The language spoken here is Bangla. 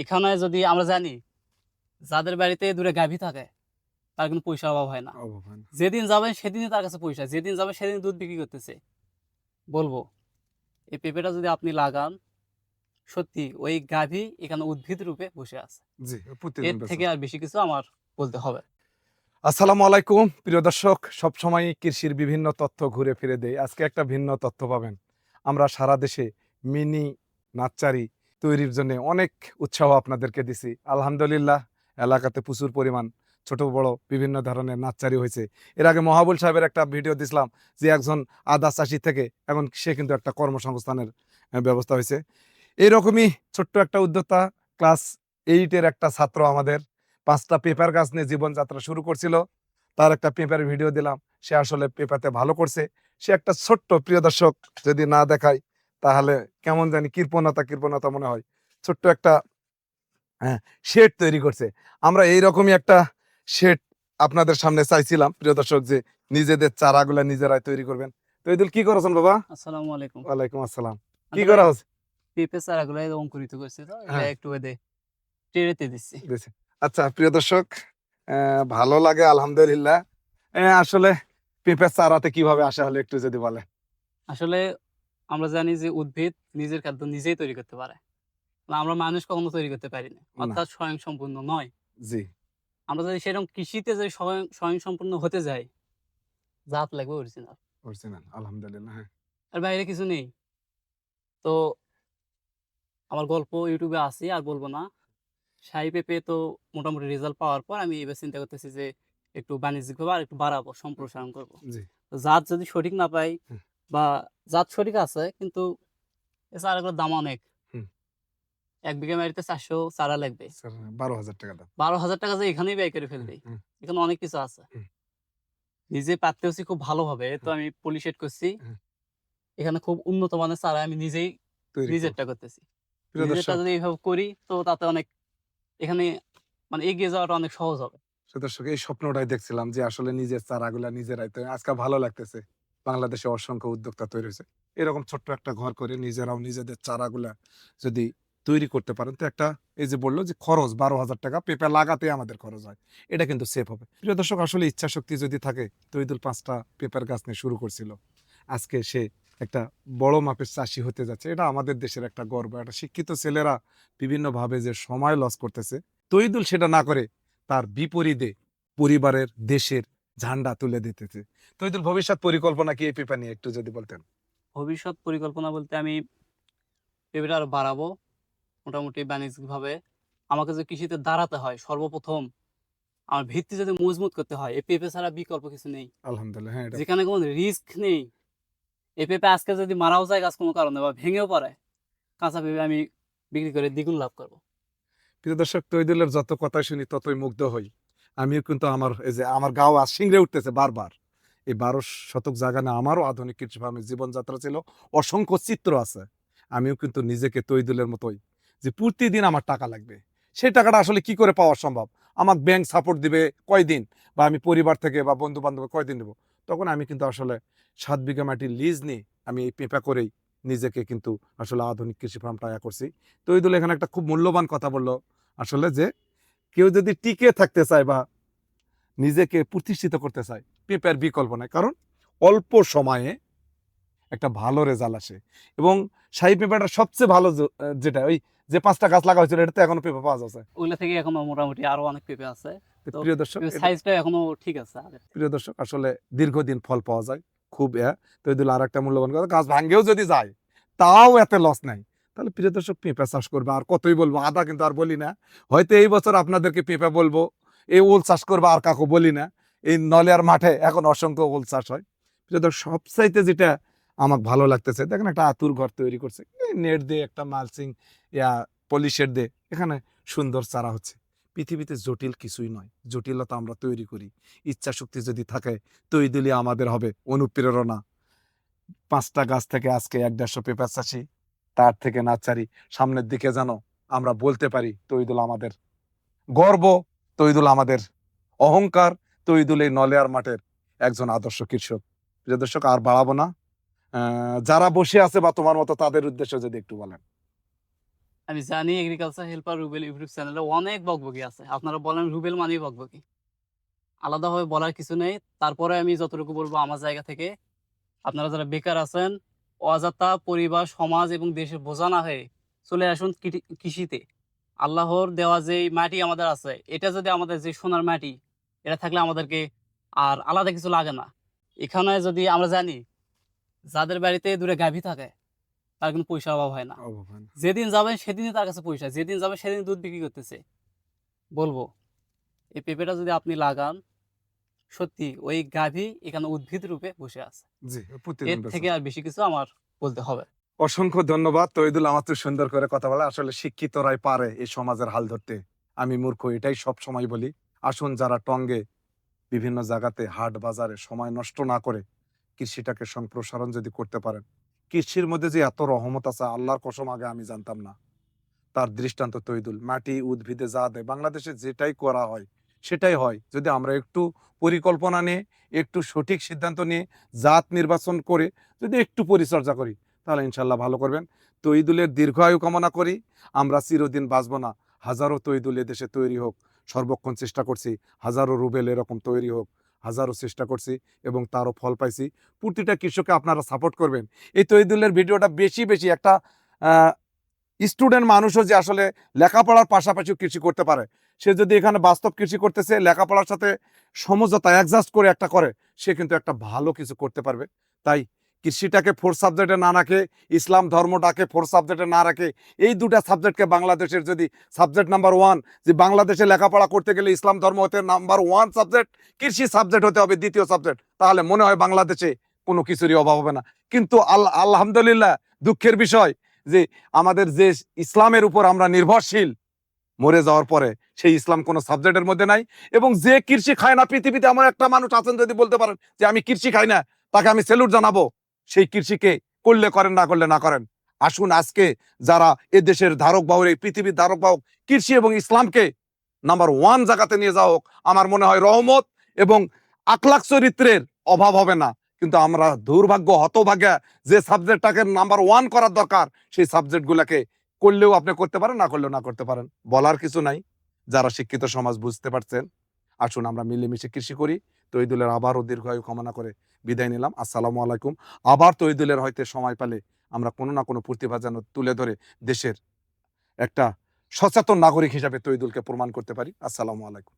এখানে যদি আমরা জানি যাদের বাড়িতে দূরে গাভী থাকে তার কিন্তু পয়সার অভাব হয় না। যেদিন যাবেন সেদিনই তার কাছে পয়সা যেদিন যাবেন সেদিন দুধ বিক্রি করতেছে। বলব এই পেঁপেটা যদি আপনি লাগান সত্যি ওই গাভী এখানে উদ্ভিদ রূপে বসে আছে। এর থেকে আর বেশি কিছু আমার বলতে হবে। আসসালামু আলাইকুম প্রিয় দর্শক সবসময় কৃষির বিভিন্ন তথ্য ঘুরে ফিরে দেয় আজকে একটা ভিন্ন তথ্য পাবেন। আমরা সারা দেশে মিনি নার্সারি তৈরির জন্য অনেক উৎসাহ আপনাদেরকে দিছি। আলহামদুলিল্লাহ, এলাকাতে প্রচুর পরিমাণ ছোট, বড় বিভিন্ন ধরনের নাচারি হয়েছে। এর আগে মহাবুল সাহেবের একটা ভিডিও দিছিলাম যে একজন আদা চাষি থেকে এখন সে কিন্তু একটা কর্মসংস্থানের ব্যবস্থা হয়েছে। এইরকমই ছোট্ট একটা উদ্যোক্তা, ক্লাস এইটের একটা ছাত্র আমাদের। পাঁচটা পেপার গাছ নিয়ে জীবনযাত্রা শুরু করছিল। তার একটা পেপার ভিডিও দিলাম। সে আসলে পেপারতে ভালো করছে। সে একটা ছোট্ট প্রিয় দর্শক যদি না দেখায় তাহলে কেমন জানি কৃপণতা কৃপণতা মনে হয়। ছোট্ট একটা হ্যাঁ শেড তৈরি করছে। আমরা এইরকমই একটা শেড আপনাদের সামনে চাইছিলাম প্রিয় দর্শক যে নিজেদের চারাগুলা নিজেরাই তৈরি করবেন। তো ইদুল কি করেছেন বাবা? আসসালামু আলাইকুম। ওয়ালাইকুম আসসালাম। কি করা হচ্ছে? পেঁপে চারাগুলো অঙ্কুরিত করছে তো এগুলা হ্যাঁ। একটু এদে টেরেতে দিচ্ছি। দিয়েছে। আচ্ছা প্রিয় দর্শক আহ, ভালো লাগে আলহামদুলিল্লাহ। আসলে পেঁপে চারাতে কীভাবে আসা হলো একটু যদি বলে আসলে আমরা জানি যে উদ্ভিদ নিজের খাদ্য নিজেই তৈরি করতে পারে। আমরা মানুষ কখনো তৈরি করতে পারি না অর্থাৎ স্বয়ং সম্পূর্ণ নয়। জি। আমরা যদি সেরকম কৃষিতে যদি স্বয়ং সম্পূর্ণ হতে যাই জাত লাগবে অরিজিনাল অরিজিনাল আলহামদুলিল্লাহ হ্যাঁ। আর বাইরে কিছু নেই। তো আমার গল্প ইউটিউবে আছে আর বলব না। শাহি পেঁপে তো মোটামুটি রেজাল্ট পাওয়ার পর আমি এবার চিন্তা করতেছি যে একটু বাণিজ্যিকভাবে আর একটু বাড়াবো সম্প্রসারণ করব। জাত যদি সঠিক না পাই হুম। বা জাত সঠিক আছে কিন্তু এ চারাগুলোর দাম অনেক। এক বিঘা মাটিতে চারশো চারা লাগবে। বারো হাজার টাকা বারো হাজার টাকা যে এখানেই ব্যয় করে ফেলবে এখানে অনেক কিছু আছে। নিজে পাততে হচ্ছে খুব ভালোভাবে তো আমি পলিশেট করছি। এখানে খুব উন্নত মানের চারা আমি নিজেই নিজেরটা করতেছি। নিজেরটা যদি এইভাবে করি তো তাতে অনেক এখানে মানে এগিয়ে যাওয়াটা অনেক সহজ হবে। দর্শক এই স্বপ্নটাই দেখছিলাম যে আসলে নিজের চারাগুলা নিজেরাই তৈরি আজকে ভালো লাগতেছে। বাংলাদেশে অসংখ্য উদ্যোক্তা তৈরি হয়েছে। এরকম ছোট্ট একটা ঘর করে নিজেরাও নিজেদের চারাগুলা যদি তৈরি করতে পারেন, তো একটা এই যে বলল যে খরচ বারো হাজার টাকা, পেঁপে লাগাতে আমাদের খরচ হয়। এটা কিন্তু সেফ হবে। প্রিয় দর্শক, আসলে ইচ্ছা শক্তি যদি থাকে তৈদুল পাঁচটা পেঁপের গাছ নিয়ে শুরু করছিল। আজকে সে একটা বড় মাপের চাষি হতে যাচ্ছে। এটা আমাদের দেশের একটা গর্ব। একটা শিক্ষিত ছেলেরা বিভিন্নভাবে যে সময় লস করতেছে তৈদুল সেটা না করে তার বিপরীতে পরিবারের, দেশের ঝান্ডা তুলে দিতেছে। তৈদুল ভবিষ্যৎ পরিকল্পনা কি এই পেঁপে নিয়ে একটু যদি বলতেন? ভবিষ্যৎ পরিকল্পনা বলতে আমি পেঁপেটা আরও বাড়াবো মোটামুটি বাণিজ্যিকভাবে। আমাকে যে কৃষিতে দাঁড়াতে হয় সর্বপ্রথম আমার ভিত্তি যদি মজবুত করতে হয় এই পেঁপে ছাড়া বিকল্প কিছু নেই। আলহামদুলিল্লাহ হ্যাঁ এটা যেখানে কোনো রিস্ক নেই। এই পেঁপে আজকে যদি মারাও যায় গাছ কোনো কারণে বা ভেঙেও পড়ে কাঁচা পেঁপে আমি বিক্রি করে দ্বিগুণ লাভ করব। প্রিয় দর্শক তৈদুলের যত কথা শুনি ততই মুগ্ধ হই। আমিও কিন্তু আমার, এই যে আমার গাও আজ সিংড়ে উঠতেছে বারবার। এই বারো শতক জায়গা না আমারও আধুনিক কৃষি ফার্মের জীবনযাত্রা ছিল, অসংখ্য চিত্র আছে। আমিও কিন্তু নিজেকে তৈদুলের মতোই যে প্রতিদিন আমার টাকা লাগবে। সেই টাকাটা আসলে কি করে পাওয়া সম্ভব? আমাকে ব্যাংক সাপোর্ট দিবে কয়দিন? বা আমি পরিবার থেকে বা বন্ধু বান্ধব কয়দিন দেবো তখন আমি কিন্তু আসলে সাত বিঘা মাটির লিজ নিয়ে আমি এই পেঁপা করেই নিজেকে কিন্তু আসলে আধুনিক কৃষি ফার্মটা আয়া করছি। তৈদুল এখানে একটা খুব মূল্যবান কথা বলল, আসলে যে কেউ যদি টিকে থাকতে চায় বা নিজেকে প্রতিষ্ঠিত করতে চায় পেঁপের বিকল্প নাই। কারণ অল্প সময়ে একটা ভালো রেজাল্ট আসে। এবং শাহী পেঁপেটা সবচেয়ে ভালো যেটা ওই যে পাঁচটা গাছ লাগা হয়েছিল এটাতে এখনও পেঁপে পাওয়া যাচ্ছে। ওইগুলো থেকে এখনও মোটামুটি আরও অনেক পেঁপে আছে। তো তো প্রিয় দর্শক সাইজটা এখনও ঠিক আছে প্রিয় দর্শক আসলে দীর্ঘদিন ফল পাওয়া যায় খুব ইয়া তো এদিল আর একটা মূল্যবান কথা গাছ ভাঙ্গেও যদি যায় তাও এত লস নাই। তাহলে প্রিয় দর্শক, পেঁপা চাষ করবে। আর কতই বলব, আদা কিন্তু আর বলি না। হয়তো এই বছর আপনাদেরকে পেঁপে বলব, এই ওল চাষ করবে আর কাকু বলি না। এই নলিয়ার মাঠে এখন অসংখ্য ওল চাষ হয়। প্রিয় দর্শক, সবচাইতে যেটা আমার ভালো লাগতেছে, দেখেন একটা আতুর ঘর তৈরি করছে। নেট দিয়ে একটা মালসিং ইয়া পলিশের দিয়ে এখানে সুন্দর চারা হচ্ছে। পৃথিবীতে জটিল কিছুই নয়। জটিলতা আমরা তৈরি করি। ইচ্ছা শক্তি যদি থাকে তৈদুলি আমাদের হবে অনুপ্রেরণা। পাঁচটা গাছ থেকে আজকে এক দেড়শো পেঁপা চাষি। তার থেকে নাচারি সামনের দিকে যেন আমরা বলতে পারি, তৈদুল আমাদের। গর্ব, তৈদুল আমাদের। অহংকার, তৈদুল এই নলেয়ার মাঠের একজন আদর্শ কৃষক। দর্শক, আর বাড়াবো না। যারা বসে আছে বা তোমার মতো তাদের উদ্দেশ্য যদি একটু বলেন। আমি জানি এগ্রিকালচার হেল্পার রুবেল ইউটিউব চ্যানেলে অনেক বকবকি আছে। আপনারা বলেন রুবেল মানেই বকবকি। আলাদাভাবে বলার কিছু নেই। তারপরে আমি যতটুকু বলব আমার জায়গা থেকে, আপনারা যারা বেকার আছেন অযাত্রা পরিবার সমাজ এবং দেশের বোঝা না হয়ে চলে আসুন কৃষিতে। আল্লাহর দেওয়া যে মাটি আমাদের আছে এটা যদি আমাদের যে সোনার মাটি এটা থাকলে আমাদেরকে আর আলাদা কিছু লাগে না। এখানে যদি আমরা জানি যাদের বাড়িতে দূরে গাভী থাকে তার কোনো পয়সার অভাব হয় না। যেদিন যাবেন সেদিনই তার কাছে পয়সা যেদিন যাবে সেদিন দুধ বিক্রি করতেছে। বলব এই পেঁপেটা যদি আপনি লাগান সত্যি ওই গাভী এখানে উদ্ভিদ রূপে বসে আছে। জি এর থেকে আর বেশি কিছু আমার বলতে হবে অসংখ্য ধন্যবাদ। তৈদুল আমার তো সুন্দর করে কথা বলা। আসলে শিক্ষিতরাই পারে এই সমাজের হাল ধরতে। আমি মূর্খ এটাই সব সময় বলি। আসুন যারা টঙ্গে বিভিন্ন জায়গাতে হাট বাজারে সময় নষ্ট না করে কৃষিটাকে সম্প্রসারণ যদি করতে পারেন। কৃষির মধ্যে যে এত রহমত আছে আল্লাহর কসম আগে আমি জানতাম না। তার দৃষ্টান্ত তৈদুল। মাটি উদ্ভিদে যা দেয় বাংলাদেশে যেটাই করা হয় সেটাই হয়। যদি আমরা একটু পরিকল্পনা নিয়ে, একটু সঠিক সিদ্ধান্ত নিয়ে, জাত নির্বাচন করে, যদি একটু পরিচর্যা করি, তাহলে ইনশাল্লাহ ভালো করবেন। তৈদুলের দীর্ঘায়ু কামনা করি, আমরা চিরদিন বাঁচব না। হাজারো তৈদুল দেশে তৈরি হোক, সর্বক্ষণ চেষ্টা করছি, হাজারো রুবেল এরকম তৈরি হোক, হাজারো চেষ্টা করছি এবং তারও ফল পাইছি। প্রতিটা কৃষককে আপনারা সাপোর্ট করবেন। এই তৈদুলের ভিডিওটা বেশি বেশি একটা স্টুডেন্ট মানুষও যে আসলে লেখাপড়ার পাশাপাশিও কৃষি করতে পারে সে যদি এখানে বাস্তব কৃষি করতেছে, লেখাপড়ার সাথে সমঝোতা অ্যাডজাস্ট করে একটা করে, সে কিন্তু একটা ভালো কিছু করতে পারবে। তাই কৃষিটাকে ফোর সাবজেক্টে না রাখে, ইসলাম ধর্মটাকে ফোর সাবজেক্টে না রাখে, এই দুটা সাবজেক্টকে বাংলাদেশের যদি সাবজেক্ট নাম্বার ওয়ান যে বাংলাদেশে লেখাপড়া করতে গেলে ইসলাম ধর্ম হতে নাম্বার ওয়ান সাবজেক্ট কৃষি সাবজেক্ট হতে হবে দ্বিতীয় সাবজেক্ট তাহলে মনে হয় বাংলাদেশে কোনো কিছুরই অভাব হবে না। কিন্তু আল্লাহ আলহামদুলিল্লাহ, দুঃখের বিষয় যে আমাদের যে ইসলামের উপর আমরা নির্ভরশীল মরে যাওয়ার পরে সেই ইসলাম কোনো সাবজেক্টের মধ্যে নাই। এবং যে কৃষি খায় না, পৃথিবীতে এমন একটা মানুষ আছেন যদি বলতে পারেন যে আমি কৃষি খাই না, তাকে আমি সেলুট জানাব। সেই কৃষিকে করলে করেন, না করলে না করেন। আসুন আজকে যারা এ দেশের ধারক বাহক এই পৃথিবীর ধারক বাহক কৃষি এবং ইসলামকে নাম্বার ওয়ান জায়গাতে নিয়ে যাওয়া হোক, আমার মনে হয় রহমত এবং আখলাখ চরিত্রের অভাব হবে না। কিন্তু আমরা দুর্ভাগ্য, হতভাগ্যা যে সাবজেক্টটাকে নাম্বার ওয়ান করার দরকার, সেই সাবজেক্টগুলোকে করলেও আপনি করতে পারেন, না করলেও না করতে পারেন। বলার কিছু নাই। যারা শিক্ষিত সমাজ বুঝতে পারছেন, আসুন আমরা মিলেমিশে কৃষি করি। তৈদুলের আবারও দীর্ঘায়ু কামনা করে বিদায় নিলাম। আসসালামু আলাইকুম। আবার তৈদুলের হয়তো সময় পেলে আমরা কোনো না কোনো প্রতিভা যেন তুলে ধরে দেশের একটা সচেতন নাগরিক হিসাবে তৈদুলকে প্রমাণ করতে পারি। আসসালামু আলাইকুম।